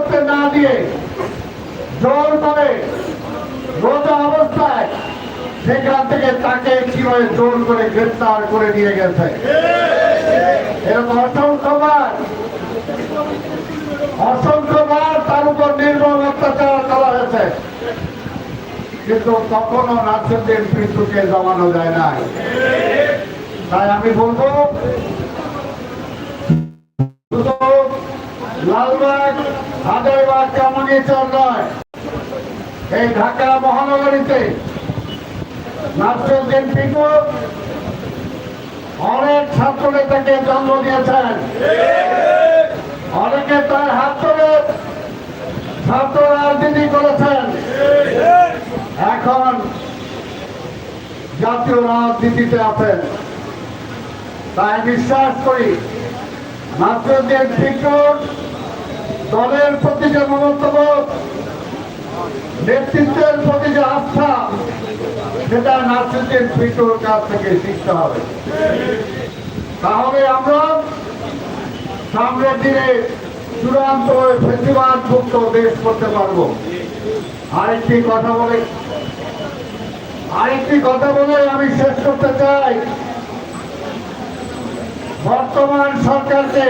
করতে না দিয়ে জোর করে রোজা অবস্থায় সেখান থেকে তাকে কীভাবে জোর করে গ্রেফতার করে নিয়ে গেছে? এরকম অসংখ্যবার অসংখ্যবার তার উপর নির্মম অত্যাচার করা হয়েছে। কিন্তু কখনো নাসিরুদ্দিন পিন্টুকে জমানো যায় নাই। তাই আমি বলব হাজারবাগ নয়। এই ঢাকা মহানগরীতে নাসিরুদ্দিন পিন্টু অনেক ছাত্র নেতাকে জন্ম দিয়েছেন। অনেকে তার হাত ধরে ছাত্র রাজনীতি করেছেন। এখন জাতীয় রাজনীতিতে আছেন। তাই বিশ্বাস করি নাসরুদ্দিন পিন্টুর দলের প্রতি যে মমত্ববোধ, নেতৃত্বের প্রতি যে আস্থা, সেটা নাসরুদ্দিন পিন্টুর কাছ থেকে শিখতে হবে। তাহলে আমরা সামনের দিনে চূড়ান্ত ফেস্টিভাল মুক্ত দেশ করতে পারব। আরেকটি কথা বলে, আরেকটি কথা বলে আমি শেষ করতে চাই। বর্তমান সরকারকে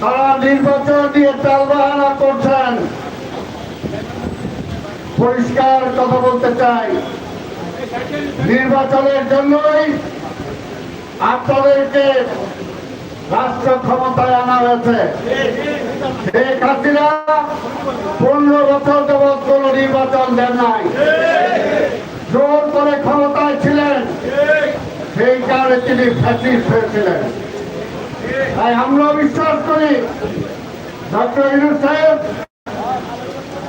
তারা নির্বাচন দিয়ে চালবাহানা করছেন। পরিষ্কার কথা বলতে চাই। নির্বাচনের জন্যই আপনাদেরকে রাষ্ট্র ক্ষমতায় আনা হয়েছে। শেখ হাসিনা পনেরো বছর যাবৎ কোন নির্বাচন দেন নাই। জোর করে ক্ষমতায় ছিলেন। সেই কারণে তিনি ফ্যাসিস্ট হয়েছিলেন। তাই আমরা বিশ্বাস করি ডক্টর ইনু সাহেব,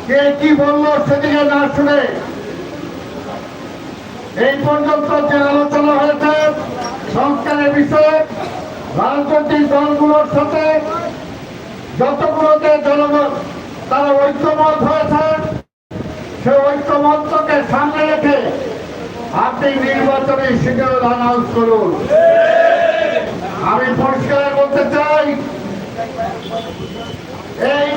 কে কি বলল সেদিকে না শুনে। এই পর্যন্ত যে আলোচনা হয়েছে, সংস্কারের বিষয়ে রাজনৈতিক দলগুলোর সাথে যতগুলোতে জনগণ তারা ঐক্যমত হয়েছে, সে ঐক্যমতকে সামনে রেখে আপনি নির্বাচনে শিডিউল অ্যানাউন্স করুন। আমি পরিষ্কার বলতে চাই। এই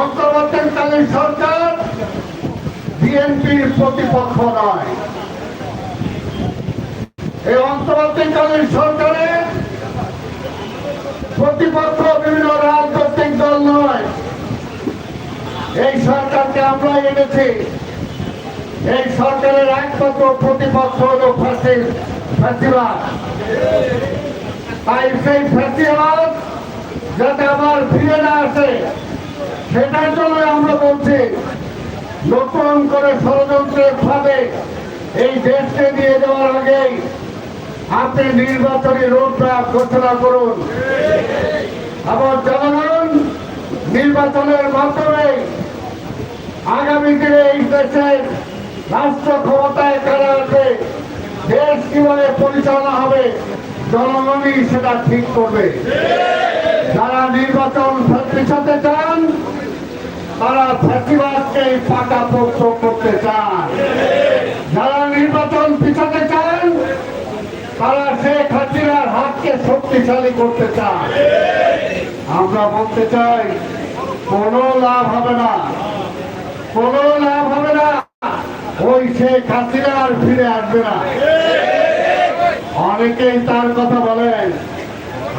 অন্তর্বর্তীকালীন সরকার বিএনপির প্রতিপক্ষ নয়। এই অন্তর্বর্তীকালীন সরকারের প্রতিপক্ষ বিভিন্ন রাজনৈতিক দল নয়। এই সরকারকে আমরা এনেছি। এই সরকারের একমাত্র প্রতিপক্ষ হল ফ্যাসিবাদ তাই সেই ফ্যাসিবাদ যাতে আবার ফিরে না আসে, সেটার জন্য আমরা বলছি নতুন করে ষড়যন্ত্রের এই দেশকে দিয়ে যাওয়ার আগেই আপনি নির্বাচনী রোডম্যাপ ঘোষণা করুন। এবং জনগণ নির্বাচনের মাধ্যমে আগামী দিনে এই দেশের রাষ্ট্র ক্ষমতায় কারা আছে, দেশ কীভাবে পরিচালনা হবে জনগণই সেটা ঠিক করবে। যারা নির্বাচন পিছাতে চান, তারা ফ্যাসিবাদকে পাকা পোক্ত করতে চান। যারা নির্বাচন পিছাতে চান, তারা শেখ হাসিনার হাতকে শক্তিশালী করতে চান। আমরা বলতে চাই, কোনো লাভ হবে না। কোনো লাভ হবে না। ওই শেখ হাসিনা আর ফিরে আসবে না। অনেকেই তার কথা বলেন।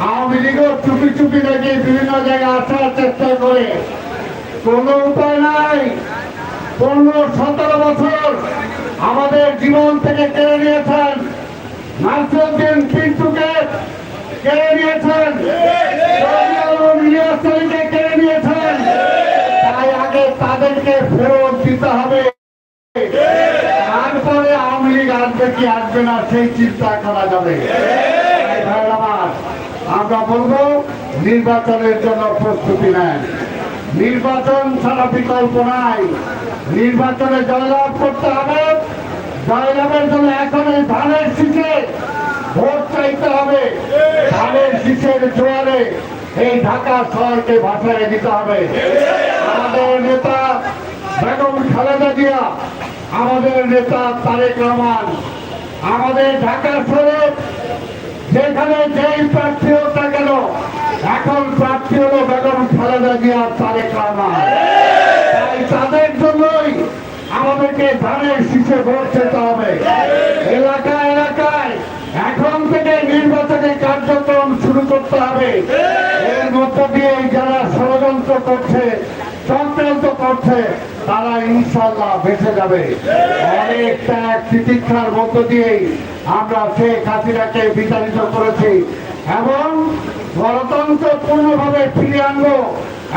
আওয়ামী লীগও চুপি চুপি নাকি বিভিন্ন জায়গায় আসার চেষ্টা করে। কোনো উপায় নাই। পনেরো, সতেরো বছর আমাদের জীবন থেকে কেড়ে নিয়েছেন। নাসিরুদ্দিন পিন্টুকে কেড়ে নিয়েছেন। কেড়ে নিয়েছেন। তাই আগে তাদেরকে ফেরত দিতে হবে। আসবে কি আসবে না সেই চিন্তা করা যাবে? আমার, বলব নির্বাচনের জন্য প্রস্তুতি নেন। নির্বাচন ছাড়া বিকল্প নাই। নির্বাচনে জয়লাভ করতে হবে। জয়লাভের জন্য এখন এই ধানের শীষে ভোট চাইতে হবে। ধানের শীষের জোয়ারে এই ঢাকা শহরকে ভাষায় দিতে হবে। আমাদের নেতা বেগম খালেদা জিয়া আমাদের নেতা তারেক রহমান, আমাদের ঢাকা শহরে, যেখানে যেই প্রার্থী হোক না কেন, এখন প্রার্থী হলো বেগম খালেদা জিয়া তারেক রহমান। তাই তাদের জন্যই আমাদেরকে ধানের শীষে ভোট যেতে হবে। এলাকা এলাকায় এখন থেকে নির্বাচনী কার্যক্রম শুরু করতে হবে। এর মধ্য দিয়ে যারা ষড়যন্ত্র করছে, চক্রান্ত করছে তারা ইনশাল্লাহ বেঁচে যাবে। অনেক ত্যাগ তিতিক্ষার মধ্য দিয়েই আমরা শেখ হাসিনাকে বিতাড়িত করেছি এবং গণতন্ত্র পূর্ণভাবে ফিরিয়ে আনব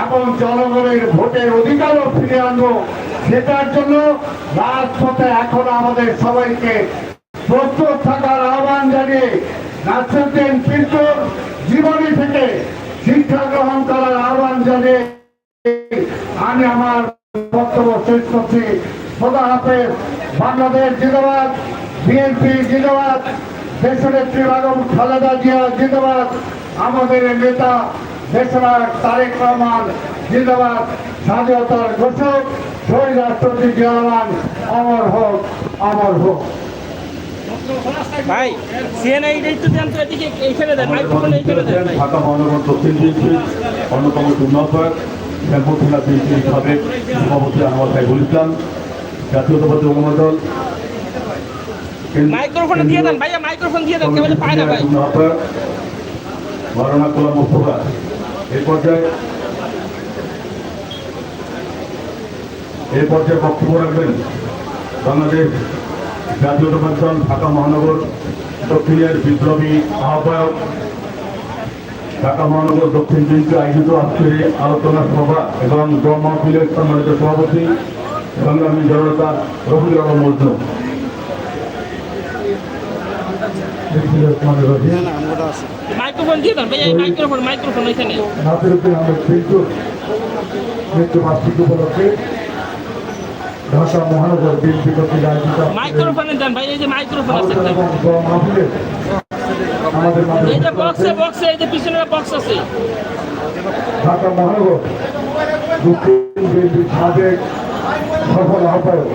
এবং জনগণের ভোটের অধিকারও ফিরিয়ে আনব, সেটার জন্য রাজপথে এখন আমাদের সবাইকে প্রস্তুত থাকার আহ্বান জানিয়ে নাসিরুদ্দিন পিন্টুর জীবনী থেকে শিক্ষা গ্রহণ করার আহ্বান জানিয়ে আমি আমার বক্তব্য শেষ করছি। খোদা হাফেজ বাংলাদেশ জিন্দাবাদ বিএনপি জিন্দাবাদ দেশনেত্রী বেগম খালেদা জিয়া জিন্দাবাদ আমাদের নেতা দেশনায়ক তারেক রহমান জিন্দাবাদ স্বাধীনতার ঘোষক শহীদ রাষ্ট্রপতি জিয়া রহমান অমর হোক অমর হোক। ভাই সিএনআই একটু দেন তো এদিকে এইখানে দেন মাইক্রোফোন এইখানে দেন। ঢাকা মহানগর দক্ষিণ বিএনপির অন্যতম উন্নয়ক শ্যামপুর থানা বিএনপির সাবেক সভাপতি আনোয়ার সাইফুল ইসলাম জাতীয়তাবাদী অনুমোদন মাইক্রোফোনে দিয়ে দেন ভাইয়া মাইক্রোফোন দিয়ে দেন কেবল পায় না ভাই। মারানা কোলা মোস্তফা এই পর্যায়ে এই পর্যায়ে বক্তব্য রাখবেন বাংলাদেশ জাতীয়তাবাদী দল ঢাকা মহানগর দক্ষিণের বিপ্লবী আহ্বায়ক ঢাকা মহানগর দক্ষিণ বিএনপি আয়োজিত আজকের এই আলোচনা সভা এবং মাহফিলের সম্মানিত সভাপতি সংগ্রামী জনতা রফিকুর রহমান মজনু। মাইক্রোফোন দিয়ে দেন ভাইয়া এই মাইক্রোফোন মাইক্রোফোন ওইখানে। নাসিরুদ্দিন আহমেদ উপলক্ষে ঢাকা মহানগর বিএনপি কর্তৃক আয়োজিত মাইক্রোফোনে দেন ভাই এই যে মাইক্রোফোন আছে আলোচনা এবং দোয়া মাহফিলে আমাদের মাঝে এই যে বক্সে বক্সে এই যে পিছনে বক্স আছে। ঢাকা মহানগর দক্ষিণ বিএনপির সাবেক সফল আহ্বায়ক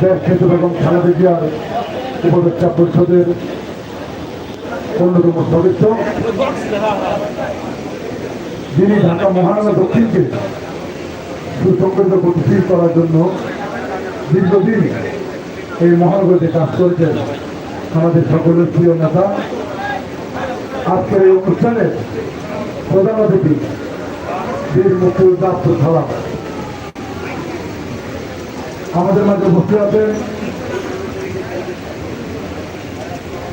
দেশ খেতু বেগম খালেদা জিয়ার উপদেষ্টা পরিষদের অন্যতম সদস্য। যিনি ঢাকা মহানগর দক্ষিণকে সুসংগঠিত গতিশীল করার জন্য দীর্ঘদিন এই মহানগরতে কাজ করেছেন আমাদের সকলের প্রিয় নেতা, আজকের এই অনুষ্ঠানে প্রধান অতিথি বীর মুক্তিযোদ্ধা আব্দুল সালাম। আমাদের মাঝে বসে আছেন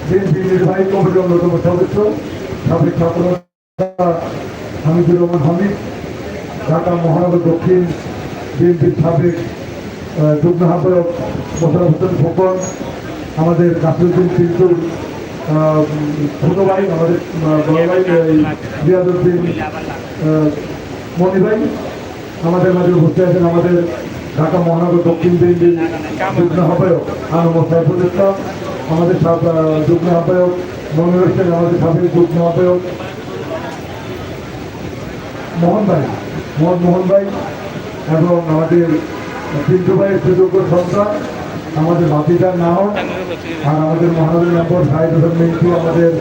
বিএনপি নির্বাহী কমিটির অন্যতম সদস্য, সাবেক ছাত্র হামিদুর রহমান হামিদ, ঢাকা মহানগর দক্ষিণ বিএনপির সাবেক যুগ্ম আহ্বায়ক মোশারফ হোসেন খোকন আমাদের নাসিরুদ্দিন আহ, ছোট ভাই আমাদের বড় ভাই এই রিয়াজউদ্দিন মনি ভাই আমাদের মাঝে উপস্থিত আছেন আমাদের ঢাকা মহানগর দক্ষিণ বিএনপির যুগ্ম আহ্বায়ক আনন্দ সাইফুল ইসলাম আমাদের যুগ্ম আহ্বায়ক মনির হোসেন আমাদের সাবেক যুগ্ম আহ্বায়ক মোহন ভাই মোহন মোহন ভাই এবং আমাদের পিন্টু ভাইয়ের সুযোগ্য সন্তান আমাদের ভাতিজার নাম আর আমাদের মহানগর মেম্বার সাহেব হোসেন মিন্টু আমাদের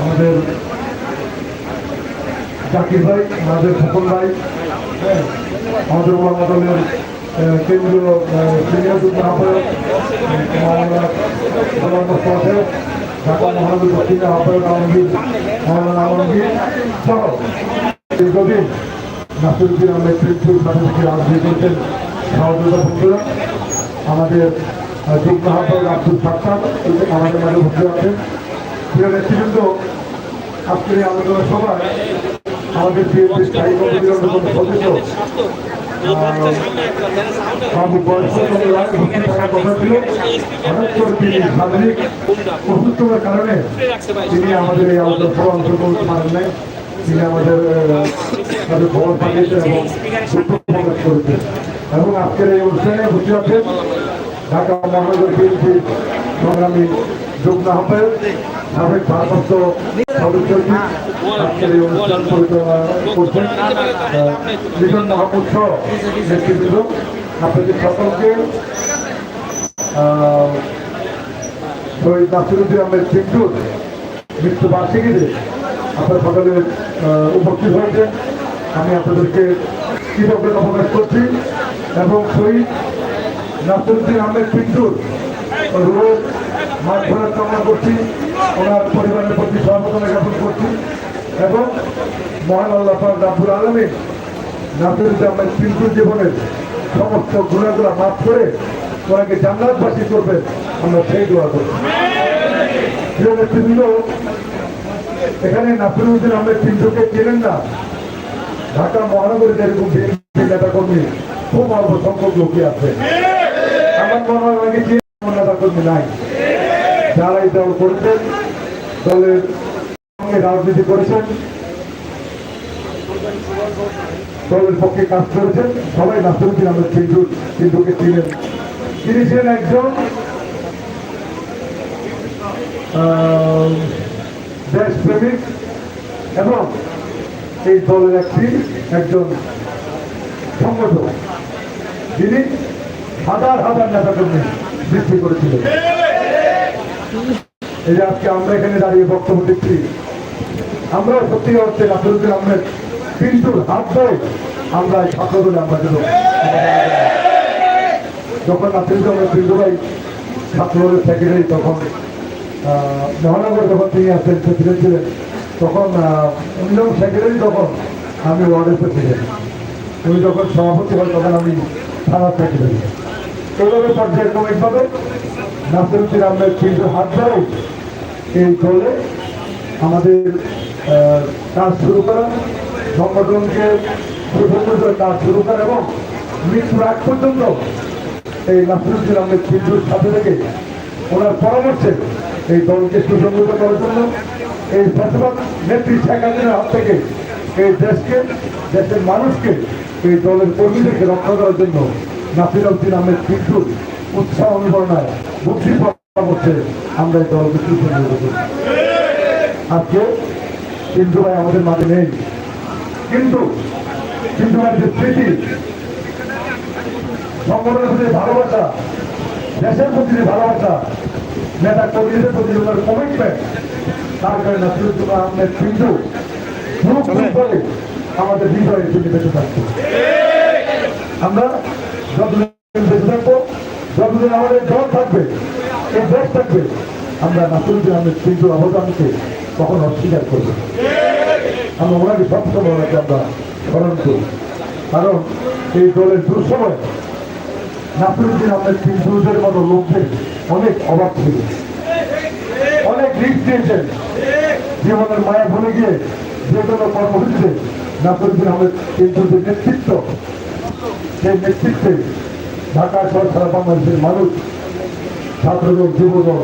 আমাদের জাকির ভাই আমাদের খোকন ভাই হ্যাঁ, আমাদের ওলামাদলের কেন্দ্রীয় সিনিয়র যুগ্ম আহ্বায়ক ঢাকা মহানগর আহ্বায়ক আলমগীর মৌলানা আলমগীর সহ দীর্ঘদিন নাসিরুদ্দিন আহমেদ প্রিন্সুর সাথে রাজনীতি করছেন আমাদের আমাদের আলোচনা আমাদের অসুস্থতার কারণে তিনি আমাদের এই আলোচনা সভা অংশগ্রহণ করতে পারেন নাই। তিনি আমাদের খবর পাঠিয়েছেন এবং করেছেন। এবং আজকের এই অনুষ্ঠানে বসে আছেন ঢাকা মহানগর বিএনপির সংগ্রামী যুগ্ম আহ্বায়ক, সাবেক ভারপ্রাপ্ত সদস্য আজকের এই অনুষ্ঠান পরিচালনা করছেন লিটন মাহমুদ নেতৃবৃন্দ। আপনাদের সকলকে শহীদ নাসিরুদ্দিন আহমেদ সিন্ধুর মৃত্যুবার্ষিকীতে আপনার সকালে উপস্থিত হয়েছে আমি আপনাদেরকে কৃতজ্ঞতা প্রকাশ করছি। এবং শহীদ নাসিরুদ্দিন আহমেদ পিন্টুর রোগ ধরার কামনা করছি। ওনার পরিবারের প্রতি সহমতনা জ্ঞাপন করছি এবং মহান আল্লাহ পাক রাব্বুল আলমী নাসিরুদ্দিন আহমেদ পিন্টুর জীবনের সমস্ত গুণাগুলা মাফ করে ওনাকে জান্নাতবাসী করবে। আমরা সেই দোয়া করছি নেতৃবৃন্দ, এখানে নাসিরুদ্দিন আহমেদ পিন্টুকে চেনেন না। ঢাকা মহানগরী যেরকম বিএনপি নেতা কর্মী খুব অল্প সংখ্যক লোকই আছে। আমার মনে হয় অনেকে নেতা কর্মী নাই। যারা এই দল করেছেন, দলের সঙ্গে রাজনীতি করেছেন, দলের পক্ষে কাজ করেছেন, সবাই নাসিরুদ্দিন আহমেদ পিন্টু পিন্টুকে চিনেন তিনি ছিলেন একজন দেশপ্রেমিক এবং এই দলের একটি, একজন সংগঠক। হাজার হাজার বৃদ্ধি করেছিলেন। এই যে আজকে আমরা এখানে দাঁড়িয়ে বক্তব্য দিচ্ছি সত্যি অর্থে আহমেদ হাত ধরে আমরা এই আমরা যেন যখন আহমেদ ভাই ছাত্রদলের সেক্রেটারি তখন মহানগর যখন তিনি আসেন প্রেসিডেন্ট ছিলেন, তখন উনি সেক্রেটারি তখন আমি ওয়ার্ডের প্রেসিডেন্ট উনি যখন সভাপতি হয় তখন আমি থানার সেক্রেটারি এইভাবে পর্যায়ক্রমিকভাবে আহমেদ কিন্তু হাত ধরে এই দলে আমাদের কাজ শুরু করা সংগঠনকে সুসংগঠিত কাজ শুরু করা এবং মৃত্যুর আগ পর্যন্ত এই নাসিরুদ্দিন আহমেদ পিন্টুর সাথে থেকে ওনার পরামর্শে এই দলকে সুসংগঠিত করার জন্য এই ফেসবাক নেত্রী শেখ হাসিনার হাত থেকে এই দেশকে, দেশের মানুষকে এই দলের কর্মীদেরকে রক্ষা করার জন্য নাসির উদ্দিন আহমেদ পিন্টুর উৎসাহ অনুপ্রেরণায় বুদ্ধি পরামর্শে আমরা এই সুসংগঠিত করি আজকে কিন্তু ভাই আমাদের মাঝে নেই। কিন্তু কিন্তু ভাই যে স্মৃতি, সংগঠনের প্রতি ভালোবাসা, দেশের প্রতি যে ভালোবাসা, নেতা কর্মীদের প্রতি কমিটমেন্ট তার কারণে নাসিরুদ্দিন আহমেদ কিন্তু আমাদের হৃদয়ে তিনি বেঁচে থাকছে আমরা যতদিন বেঁচে থাকব, যতদিন আমাদের দল থাকবে, এই দেশ থাকবে, আমরা নাসিরুদ্দিন আহমেদ কিন্তু অবদানকে কখনো অস্বীকার করব। আমরা ওনাকে সবসময় ওনাকে আমরা স্মরণ করি। কারণ এই দলের দুঃসময় নাসিরুদ্দিন আহমেদ পিন্টুদের মতো লোকদের অনেক অভাব ছিল। অনেক রিস্ক দিয়েছেন জীবনের মায়া ভুলে গিয়ে যে কোনো কর্মসূচিতে নাসিরুদ্দিন আহমেদ পিন্টুদের নেতৃত্ব? সেই নেতৃত্বে ঢাকা শহর সারা বাংলাদেশের মানুষ ছাত্রদল যুবদল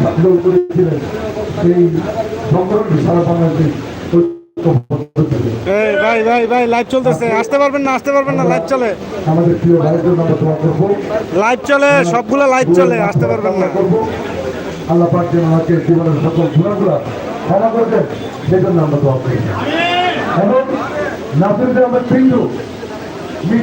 ছাত্রদল করেছিলেন। সংগঠনটি সারা বাংলাদেশে ভাই ভাই ভাই লাইভ চলতেছে। আসতে পারবেন না আসতে পারবেন না লাইভ চলে। আমাদের প্রিয় দোয়া করব। লাইভ চলে সবগুলো লাইভ চলে আসতে পারবেন না। আল্লাহ পাক যেন আমাকে জীবনের সকল গুণাগুলা ক্ষমা করবেন সেই আমরা দোয়া করি। এবং নাসিরুদ্দিন আহমেদ পিন্টু